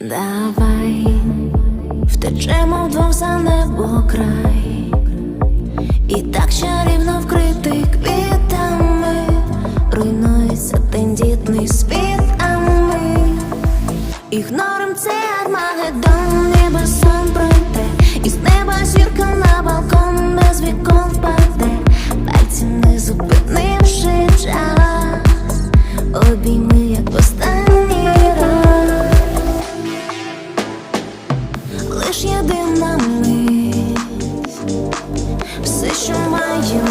Давай втечемо вдвох за небо край, і так чарівно вкритий квітами, руйнується тендітний світ, а ми ігнорим цей армагеддон, ніби сон пройде, і з неба зірка на балкон без вікон впаде, пальці не зупинивши час, обійми лиш єдина мить, все, що маю.